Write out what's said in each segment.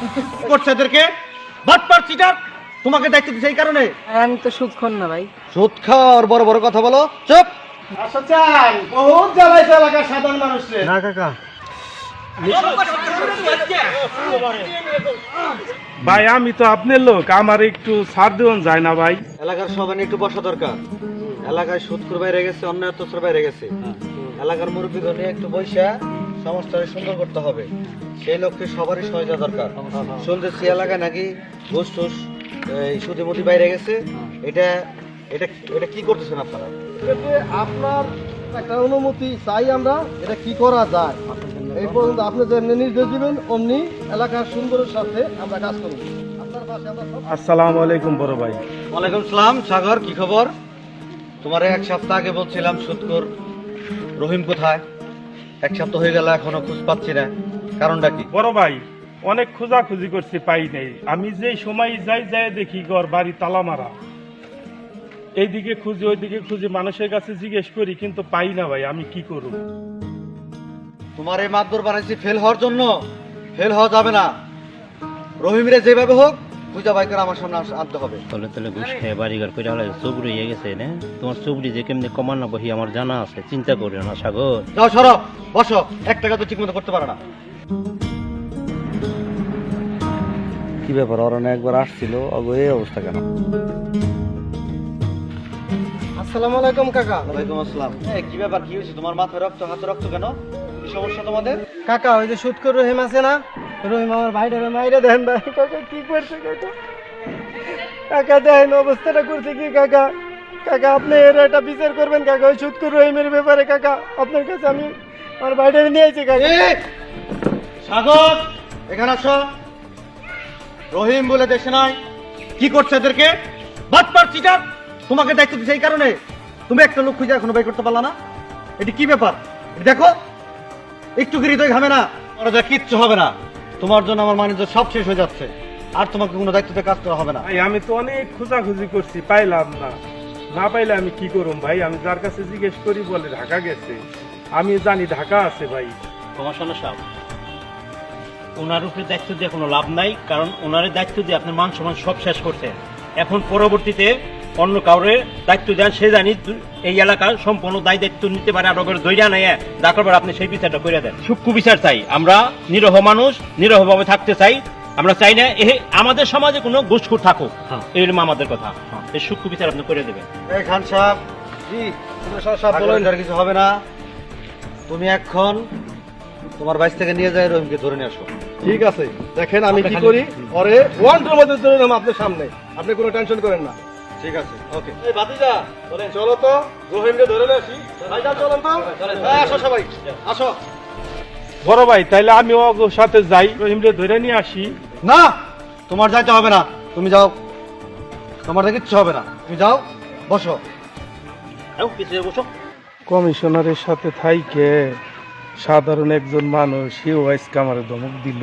কি করছে এদেরকে? বাটপার চিটার তোমাকে দায়িত্ব দিচ্ছে এই কারণে। আমি তো না ভাই। সুদ খাওয়ার বড় বড় কথা বলো। চুপ। আচ্ছা চাই। বহুত জ্বালাইছে এলাকার সাধারণ না কাকা। ভাই আমি তো আপনার লোক। আমার একটু ছাড় দেওয়ান যায় না ভাই। এলাকার সবাই একটু বসা দরকার। এলাকায় সুদকুর বাইরে গেছে অন্য অত্যাচার বাইরে গেছে। এলাকার মুরব্বী নিয়ে একটু বৈশা সমস্যাটা সুন্দর করতে হবে। সেই লক্ষ্যে সবারই সহায়তা দরকার। শুনতেছি এলাকায় নাকি? ঘুষ টুস এই সুদিমতি বাইরে গেছে। এটা এটা এটা কি করতেছেন আপনারা? আপনার একটা অনুমতি চাই আমরা এটা কি করা যায়? এই পর্যন্ত আপনি যেমনি নির্দেশ দিবেন অমনি এলাকার সুন্দরের সাথে আমরা কাজ করব। আসসালামু আলাইকুম বড় ভাই। ওয়ালাইকুম সালাম সাগর কি খবর? তোমার এক সপ্তাহ আগে বলছিলাম সুদকর রহিম কোথায়? এক সপ্তাহ হয়ে গেল এখনও খোঁজ পাচ্ছি না। কারণটা কি? বড় ভাই অনেক খোঁজাখুঁজি করছি পাই নাই। আমি যেই সময় যাই যাই দেখি ঘর বাড়ি তালা মারা। এইদিকে খুঁজি ওইদিকে খুঁজি মানুষের কাছে জিজ্ঞেস করি কিন্তু পাই না ভাই আমি কি করব? তোমার এই মাদুর বানাইছি ফেল হওয়ার জন্য। ফেল হওয়া যাবে না। রহিমরে যেভাবে হোক পূজা বাই করে আমার সামনে আনতে হবে। তলে তলে ঘুষ খেয়ে বাড়িঘর করে হলে চুবড়ি হয়ে গেছে না? তোমার চুবড়ি যে কেমনি কমানো বহি আমার জানা আছে চিন্তা করিও না সাগর। যাও সরব বসো এক টাকা তো ঠিক মতো করতে পারে না। কি ব্যাপার অরণ্য একবার আসছিল? অগো এই অবস্থা কেন? আসসালামু আলাইকুম কাকা। ওয়ালাইকুম আসসালাম। এই কি ব্যাপার কি হয়েছে? তোমার মাথায় রক্ত হাতে রক্ত কেন? কি সমস্যা তোমাদের? কাকা ওই যে সুৎকর রহিম আছে না? রহিম আমার দেন ভাই, কাকা কি করছে কাকা? অবস্থাটা করছে কি কাকা? কাকা, আপনি এর একটা বিচার করবেন কাকা, ওই রহিমের ব্যাপারে কাকা আমার এখানে রহিম বলে দেশে নাই। কি করছে এদেরকে? তোমাকে দায়িত্ব এই কারণে। তুমি একটা লোক খুঁজে এখনও বাই করতে পারলা না। এটি কি ব্যাপার? দেখো। একটু হৃদয় ঘামে না? ওরা কিচ্ছু হবে না। তোমার জন্য আমার মানিজ্য সব শেষ হয়ে যাচ্ছে। আর তোমাকে কোনো দায়িত্বতে কাজ করা হবে না। ভাই আমি তো অনেক খোঁজাখুঁজি করছি পাইলাম না। না পাইলে আমি কি করুম ভাই? আমি যার কাছে জিজ্ঞেস করি বলে ঢাকা গেছে। আমি জানি ঢাকা আছে ভাই। কমাশানো সাহেব ওনার উপরে দায়িত্ব দিয়ে কোনো লাভ নাই কারণ ওনারের দায়িত্ব দিয়ে আপনার মান সম্মান সব শেষ করছেন। এখন পরবর্তীতে অন্য কাউরে দায়িত্ব দেন সে জানি এই এলাকার সম্পূর্ণ দায় দায়িত্ব নিতে পারে আর ওপরে দৈরা নাই তারপর আপনি সেই বিচারটা করে দেন। সূক্ষ্ম বিচার চাই। আমরা নিরহ মানুষ নিরহভাবে থাকতে চাই। আমরা চাই না এ আমাদের সমাজে কোনো ঘুষখুর থাকুক। এরকম আমাদের কথা। এই সূক্ষ্ম বিচার আপনি করে দেবেন। খান সাহেব জি কিছু হবে না। তুমি এখন তোমার বাইশ থেকে নিয়ে যায় রহিমকে ধরে নিয়ে আসো। ঠিক আছে। দেখেন আমি কি করি? পরে ওয়ান টুর মধ্যে ধরে আপনার সামনে। আপনি কোনো টেনশন করেন না। ঠিক আছে ওকে এই ভাতিজা বলেন চলো তো। ধরে নিয়ে আসি। চলেন তো। হ্যাঁ, আসো সবাই। আসো। বড় ভাই তাইলে আমি ওর সাথে যাই। রহিমরে ধরে নিয়ে আসি। না তোমার যাইতে হবে না। তুমি যাও। তোমার তো কিচ্ছু হবে না। তুমি যাও বসো। পিছিয়ে বসো। কমিশনারের সাথে থাইকে সাধারণ একজন মানুষ সেও আজকে আমার ধমক দিল।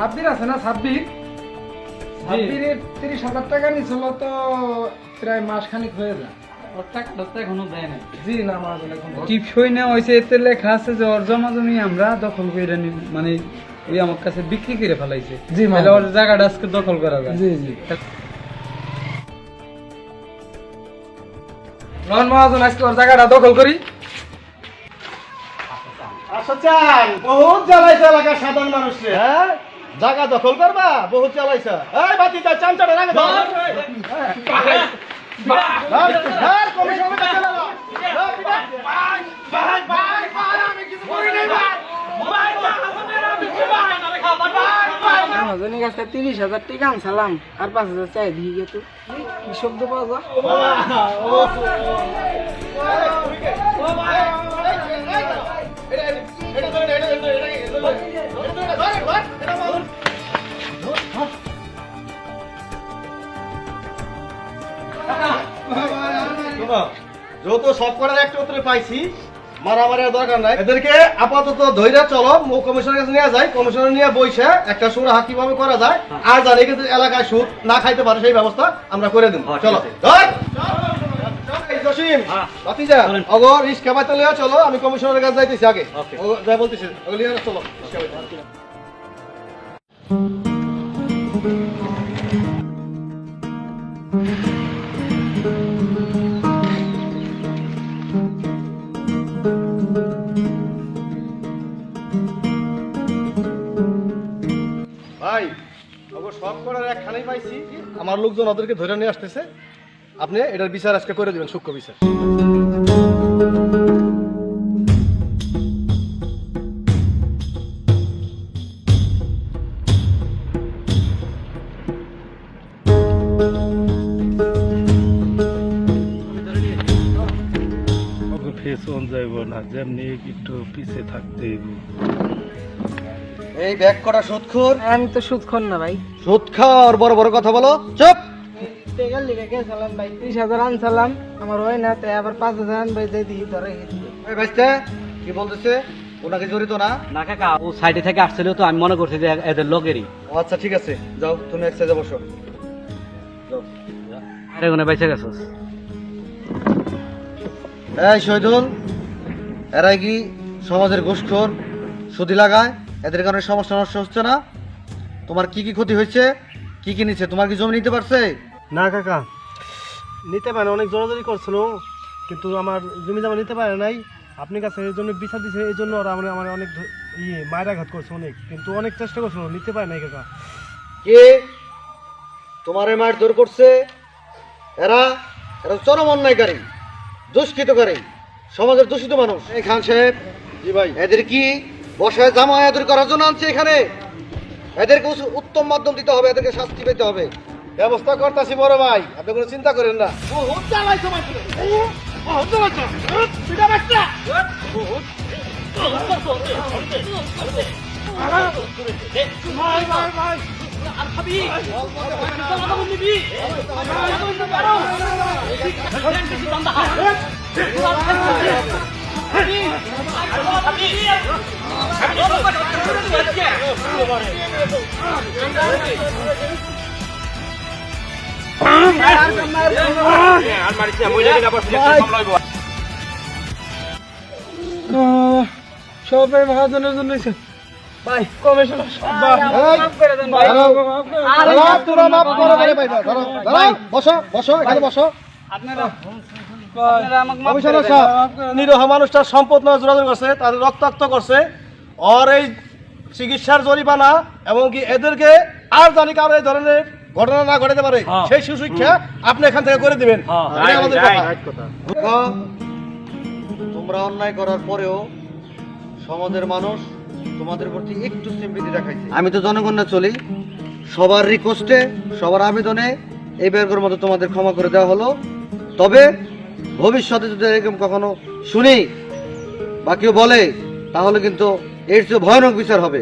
ছাব্বির আছে না? ছাব্বির ছাব্বিরের তিরিশ হাজার টাকা নিছিল তো প্রায় মাস খানিক হয়ে যায়। ওর টাকাটা তো এখনও দেয় নাই। জি না টিপসই না হয়েছে এতে লেখা আছে যে ওর জমা জমি আমরা দখল করে মানে ওই আমার কাছে বিক্রি করে ফেলাইছে। জি, মা। ওর জায়গাটা আজকে দখল করা যায়। জি জি। নন মহাজন আজকে ওর জায়গাটা দখল করি। আসো চান। বহুত জ্বালাইছে এলাকার সাধারণ মানুষকে হ্যাঁ? জায়গা দখল করবা এই চামচাটা রাখে দাও হ্যাঁ, হ্যাঁ। হ্যাঁ। মহাজনের কাছে তিরিশ হাজার টাকা আনছিলাম আর পাঁচ হাজার চাই দিয়ে কি শব্দ পাওয়া শোনো, যত সব করার একটা উত্তরে পাইছি মারামারি আর দরকার নাই। এদেরকে আপাতত ধৈর্য চলো কমিশনের কাছে নিয়ে যাই। কমিশনার নিয়ে বইসে একটা সুরাহা কীভাবে করা যায় আর জানি কিন্তু এলাকায় সুদ না খাইতে পারে সেই ব্যবস্থা আমরা করে দেব। চলো। ধর। এই জসিম, ভাতিজা, অগো রিস্কা বাইতে লিয়া চলো আমি কমিশনারের কাছে যাইতেছি আগে। যাই বলতেছি লিয়া চলো রিস্কা বাইতে। আমার লোকজন ওদেরকে ধরে নিয়ে আসতেছে। আপনি এটার বিচার আজকে করে দিবেন, সূক্ষ্ম বিচার। ফেসন যাইব না, যেমনি একটু পিছে থাকতে। এই ব্যাগ করা সুদখোর? আমি তো সুদ খন না ভাই। সুদ খাওয়ার বড় বড় কথা বলো। চুপ! টেকার লিখে গেছিলাম ভাই? ত্রিশ হাজার আনছিলাম আমার হয় না তাই আবার পাঁচ হাজার দিয়ে ধরে এই ভাইস্তে কি বলতেছে? ওনাকে জড়িত না? না কাকা ও সাইডে থেকে আসছিল তো আমি মনে করছি যে এদের লোকেরই। ও আচ্ছা ঠিক আছে। যাও তুমি এক সাইডে বসো। যাও। আরে ওখানে বেঁচে গেছস এই শহীদুল এরাই কি সমাজের ঘুষখোর সুদি লাগায়? এদের কারণে সমস্যা নষ্ট হচ্ছে না। তোমার কি কি ক্ষতি হয়েছে? কি কি নিচ্ছে? তোমার কি জমি নিতে পারছে? না কাকা। নিতে পারে অনেক জোরাজোরি করছিল। কিন্তু আমার জমি জামা নিতে পারে নাই। আপনি কাছে এই জন্য বিচার দিচ্ছে এই জন্য ওরা আমার আমার অনেক ইয়ে মায়েরাঘাত করছে অনেক। কিন্তু অনেক চেষ্টা করছিল নিতে পারে নাই কাকা। কে তোমার এই মায়ের দূর করছে? এরা এরা চরম অন্যায়কারী দুষ্কৃতকারী সমাজের দূষিত মানুষ। এই খান সাহেব জি ভাই। এদের কি বসায় জামা এদের করার জন্য আনছে এখানে। এদেরকে উত্তম মাধ্যম দিতে হবে এদেরকে শাস্তি পেতে হবে। ব্যবস্থা করতেছি বড় ভাই আপনি কোনো চিন্তা করেন না। এই মহাজনের জন্য ভাই বসো বসো এখানে বসো। আপনারা নিরহ মানুষটার সম্পদ নয় জোরাজোর করছে তাদের রক্তাক্ত করছে। আর এই চিকিৎসার জরিমানা এবং কি এদেরকে আর জানি কারও এই ধরনের ঘটনা না ঘটাতে পারে সেই সুশিক্ষা আপনি এখান থেকে করে দিবেন আমাদের কথা দেখো, তোমরা অন্যায় করার পরেও সমাজের মানুষ তোমাদের প্রতি একটু সিম্পিতি দেখাইছে আমি তো জনগণনা চলি। সবার রিকোয়েস্টে সবার আবেদনে এই বেরগর মতো তোমাদের ক্ষমা করে দেওয়া হলো। তবে ভবিষ্যতে যদি এরকম কখনো শুনি বা কেউ বলে তাহলে কিন্তু এর চেয়ে ভয়ানক বিচার হবে।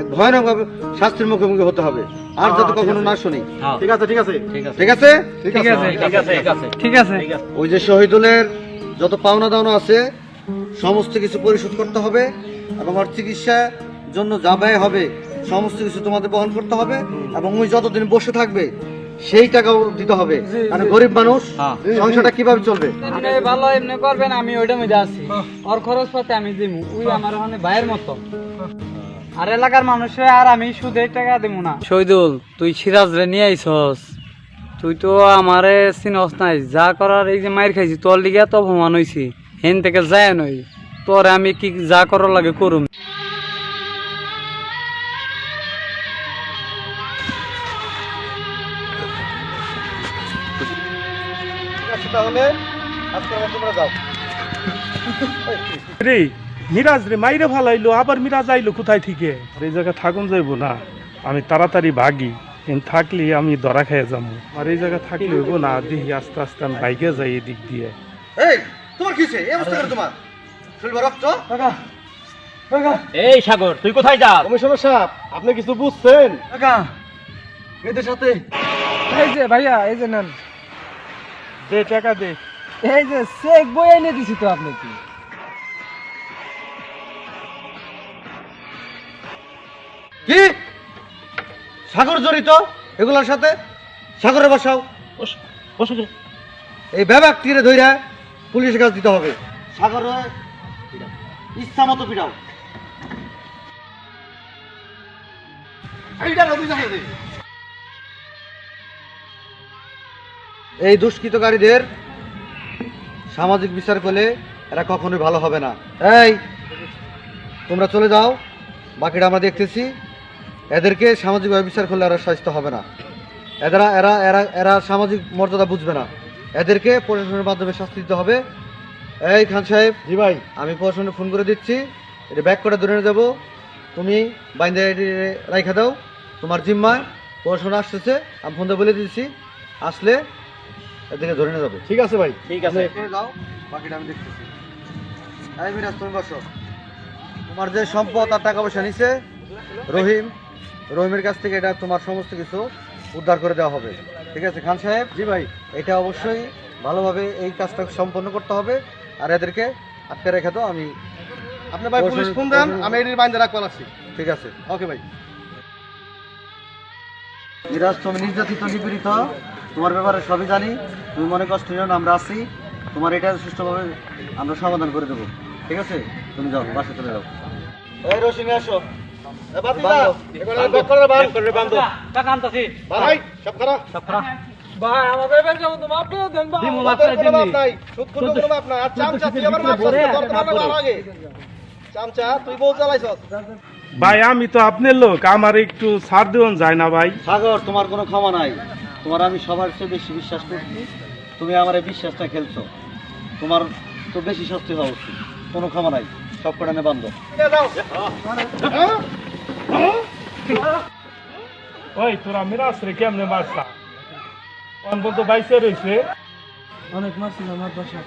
এক ভয়ানক ভাবে শাস্তির মুখোমুখি হতে হবে। আর যাতে কখনো না শুনি। ঠিক আছে ঠিক আছে? ঠিক আছে। ঠিক আছে? ঠিক আছে ওই যে শহীদুলের যত পাওনা দাওনা আছে সমস্ত কিছু পরিশোধ করতে হবে এবং ওর চিকিৎসার জন্য যা ব্যয় হবে সমস্ত কিছু তোমাদের বহন করতে হবে এবং ওই যতদিন বসে থাকবে সেই টাকাও দিতে হবে। মানে গরিব মানুষ সংসারটা কীভাবে চলবে? আপনি ভালো এমনি করবেন আমি ওইটা মধ্যে আছি। ওর খরচ পাতে আমি দিমু। ওই আমার ওখানে ভাইয়ের মতো। আর এলাকার মানুষে আর আমি সুদের টাকা দেবো না। শহীদুল তুই সিরাজ রে নিয়ে আইসস। তুই তো আমারে চিনস নাই। যা করার এই যে মায়ের খাইছি তোর লিগে তো অপমান হইছি। হেন থেকে যায় নই। তোর আমি কি যা করার লাগে করুম। তাহলে আজকের মতো তোমরা যাও। রে মিরাজ রে মাইরে ফালাইলো আবার মিরাজ আইলো কোথায় থেকে? আর এই জায়গায় থাকুন যাইব না। আমি তাড়াতাড়ি ভাগি এন থাকলে আমি ধরা খেয়ে যাব আর এই জায়গায় থাকলে হইব না দেখি আস্তে আস্তে আমি বাইকে যাই এদিক দিয়ে। এই তোমার এই অবস্থা তোমার? শরীর রক্ত? এই সাগর তুই কোথায় যাস? কমিশনার সাহেব আপনি কিছু বুঝছেন? কাকা এদের সাথে। এই যে ভাইয়া এই যে নেন। দে টাকা দে। এই যে চেক বই এনে দিছি তো আপনাকে। কি? সাগর জড়িত? এগুলোর সাথে? সাগরে বসাও। বসো এই ব্যাবাক তীরে ধইরা পুলিশের কাছে দিতে হবে। সাগরে ইচ্ছা মতো পিটাও। এই দুষ্কৃতকারীদের সামাজিক বিচার করলে এরা কখনোই ভালো হবে না। এই তোমরা চলে যাও বাকিটা আমরা দেখতেছি। এদেরকে সামাজিকভাবে বিচার করলে এরা স্বাস্থ্য হবে না। এরা এরা এরা এরা সামাজিক মর্যাদা বুঝবে না। এদেরকে প্রশাসনের মাধ্যমে শাস্তি দিতে হবে। এই খান সাহেব জি ভাই। আমি প্রশাসনে ফোন করে দিচ্ছি। এটা ব্যাক করে ধরে যাব? তুমি বাইন্দা রাইখা দাও। তোমার জিম্মায় প্রশাসন আসতেছে আমি ফোন দিয়ে বলে দিচ্ছি। আসলে এদেরকে ধরে নিয়ে যাবে। ঠিক আছে ভাই। ঠিক আছে। যাও বাকিটা আমি দেখতেছি। এই মিরাজ তুমি বসো। তোমার যে সম্পদ আর টাকা পয়সা নিছে রহিম রহিমের কাছ থেকে এটা তোমার সমস্ত কিছু উদ্ধার করে দেওয়া হবে। ঠিক আছে খান সাহেব? জি ভাই। এটা অবশ্যই ভালোভাবে এই কাজটা সম্পন্ন করতে হবে। আর এদেরকে আটকে রেখে দাও আমি আপনি ভাই পুলিশ ফোন দেন আমি এটির বাইন্দা রাখব আসছি ঠিক আছে। ওকে ভাই। মিরাজ তুমি নির্যাতিত নিপীড়িত। তোমার ব্যাপারে সবই জানি তুমি মনে কষ্ট নিও না আমরা আছি। তোমার এটা সুষ্ঠুভাবে আমরা সমাধান করে দেবো। ঠিক আছে? তুমি যাও বাসে চলে যাও। এই রশিনে আসো। ভাই আমি তো আপনার লোক। আমার একটু ছাড় দেওয়ান যায় না ভাই। সাগর তোমার কোনো ক্ষমা নাই। তোমার আমি সবার চেয়ে বেশি বিশ্বাস করছি। তুমি আমার এই বিশ্বাসটা খেলছো। তোমার তো বেশি শাস্তি হওয়া উচিত। কোনো ক্ষমা নাই। সব কটা নে বান্ধব। ওই তোরা মিরাজ রে কেমনে মারছা অন বলতো বাইসে রয়েছে অনেক মারছিল আমার বাসা